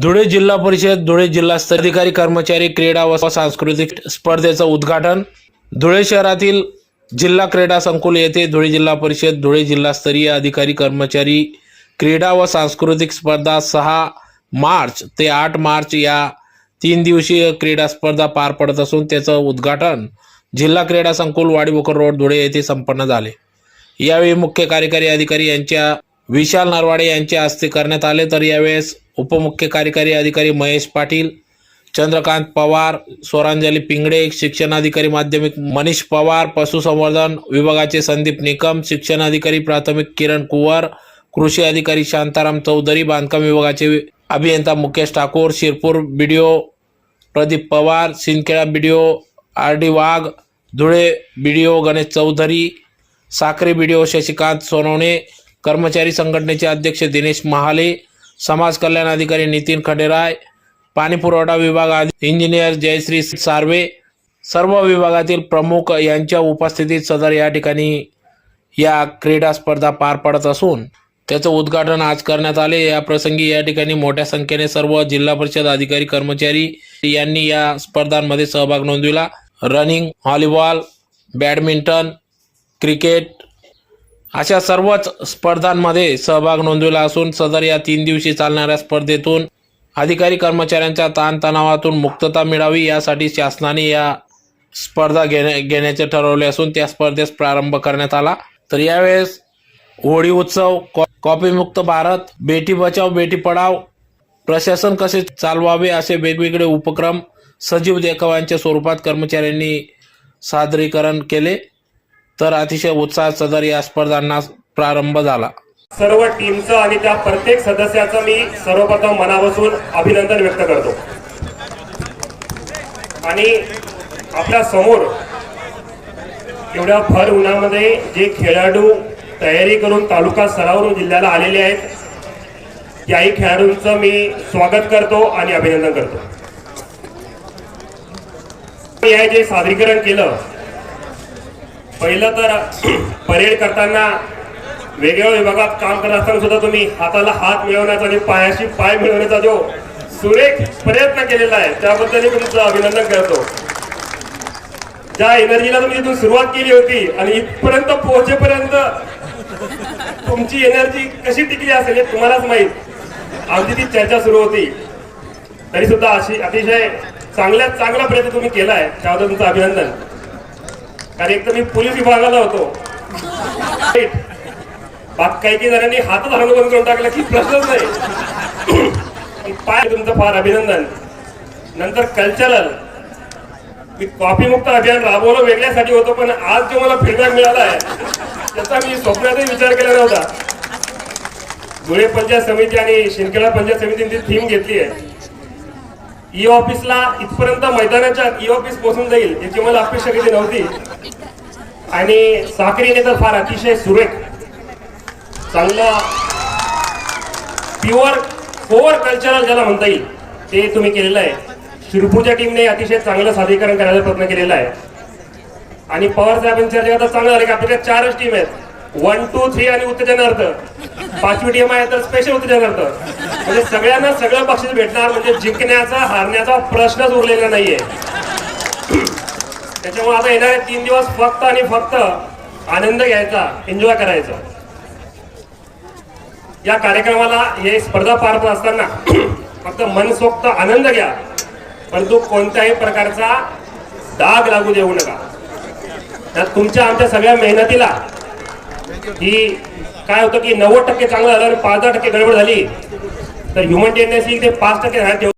धुळे जिल्हा परिषद धुळे जिल्हा अधिकारी कर्मचारी क्रीडा व सांस्कृतिक स्पर्धेचं उद्घाटन. धुळे शहरातील जिल्हा क्रीडा संकुल येथे धुळे जिल्हा परिषद धुळे जिल्हास्तरीय अधिकारी कर्मचारी क्रीडा व सांस्कृतिक स्पर्धा सहा मार्च ते आठ मार्च या तीन दिवसीय क्रीडा स्पर्धा पार पडत असून त्याचं उद्घाटन जिल्हा क्रीडा संकुल वाडीबोकर रोड धुळे येथे संपन्न झाले. यावेळी मुख्य कार्यकारी अधिकारी यांच्या विशाल नरवाडे यांच्या हस्ते करण्यात आले. तर यावेळेस उपमुख्य कार्यकारी अधिकारी महेश पाटील चंद्रकांत पवार स्वरांजली पिंगडे शिक्षणाधिकारी माध्यमिक मनीष पवार पशुसंवर्धन विभागाचे संदीप निकम शिक्षणाधिकारी प्राथमिक किरण कुवर कृषी अधिकारी शांताराम चौधरी बांधकाम विभागाचे अभियंता Mukesh Thakur Shirpur BDO Pradeep Pawar Sindkheda BDO R D Wagh Dhule BDO Ganesh Chaudhari Sakri BDO Shashikant Sonawane कर्मचारी संघटनेचे अध्यक्ष दिनेश महाले समाज कल्याण अधिकारी नितीन खडेराय पाणी पुरवठा विभाग इंजिनियर जयश्री सार्वे सर्व विभागातील प्रमुख यांच्या उपस्थितीत सदर या ठिकाणी या क्रीडा स्पर्धा पार पडत असून त्याचं उद्घाटन आज करण्यात आले. या प्रसंगी या ठिकाणी मोठ्या संख्येने सर्व जिल्हा परिषद अधिकारी कर्मचारी यांनी या स्पर्धांमध्ये सहभाग नोंदविला. रनिंग व्हॉलीबॉल बॅडमिंटन क्रिकेट अशा सर्वच स्पर्धांमध्ये सहभाग नोंदविला असून सदर या तीन दिवशी चालणाऱ्या स्पर्धेतून अधिकारी कर्मचाऱ्यांच्या ताणतणावातून मुक्तता मिळावी यासाठी शासनाने या स्पर्धा घेण्या घेण्याचे ठरवले असून त्या स्पर्धेस प्रारंभ करण्यात आला. तर यावेळेस होळी उत्सव कॉ- कॉपीमुक्त भारत बेटी बचाव बेटी पढाव प्रशासन कसे चालवावे असे वेगवेगळे उपक्रम सजीव देखाव्यांच्या स्वरूपात कर्मचाऱ्यांनी सादरीकरण केले. तर अतिशय उत्साहात सदर या स्पर्धांना प्रारंभ झाला. सर्व टीमचं आणि त्या प्रत्येक सदस्याचं मी सर्वप्रथम मनापासून अभिनंदन व्यक्त करतो. आणि आपल्यासमोर एवढ्या भर उन्हामध्ये जे खेळाडू तयारी करून तालुका स्तरावरून जिल्ह्याला आलेले आहेत त्याही खेळाडूंचं मी स्वागत करतो आणि अभिनंदन करतो. हे जे सादरीकरण केलं पहिलं तर परेड करताना वेगवेगळ्या विभागात काम करत असताना सुद्धा तुम्ही हाताला हात मिळवण्याचा आणि पायाशी पाय मिळवण्याचा जो सुरेख प्रयत्न केलेला आहे त्याबद्दल मी तुमचं अभिनंदन करतो. ज्या एनर्जीला तुम्ही तिथून सुरुवात केली होती आणि इथपर्यंत पोहोचेपर्यंत तुमची एनर्जी कशी टिकली असेल हे तुम्हालाच माहीत. आमची ती चर्चा सुरू होती. तरी सुद्धा अशी अतिशय चांगल्यात चांगला प्रयत्न तुम्ही केलाय त्याबद्दल तुमचं अभिनंदन. कारण एक तर मी पोलीस विभागाला होतो. बाकी काही काही जणांनी हातच हरणं बंद करून टाकला की प्रश्नच नाही. पाय तुमचं फार अभिनंदन. नंतर कल्चरल मी कॉफी मुक्त अभियान राबवलं वेगळ्यासाठी होतो पण आज जो मला फीडबॅक मिळाला आहे त्याचा मी स्वप्नातही विचार केला नव्हता. धुळे पंचायत समिती आणि शिंदखेडा पंचायत समितीने ती थीम घेतली आहे. E ई ऑफिसला इथपर्यंत मैदानाच्या e ई ऑफिस पोहोचून जाईल याची मला अपेक्षा केली नव्हती. आणि साखरीने तर फार अतिशय सुरेख चांगलं प्युअर कोअर कल्चरल ज्याला म्हणता येईल ते तुम्ही केलेलं आहे. शिरपूरच्या टीमने अतिशय चांगलं सादरीकरण करायचा प्रयत्न केलेला आहे. आणि पवार साहेबांच्या चर्चा चांगलं झालं की आपल्याकडे चारच टीम आहेत. वन टू थ्री आणि उत्तेजनार्थ पाचवी टीम आहे तर स्पेशल उत्तेजनार्थ म्हणजे सगळ्यांना सगळं बक्षीस भेटणार म्हणजे जिंकण्याचा हारण्याचा प्रश्नच उरलेला नाहीये. त्याच्यामुळे आता येणारे तीन दिवस फक्त आणि फक्त आनंद घ्यायचा एन्जॉय करायचा. या कार्यक्रमाला हे स्पर्धा पार पडत असताना फक्त मनसोक्त आनंद घ्या परंतु कोणत्याही प्रकारचा डाग लागू देऊ नका. तुमच्या आमच्या सगळ्या मेहनतीला ही काय होतं की नव्वद टक्के चांगलं झालं आणि पाच दहा टक्के गडबड झाली तर ह्युमन टेंडन्सी ते पाच टक्के राहते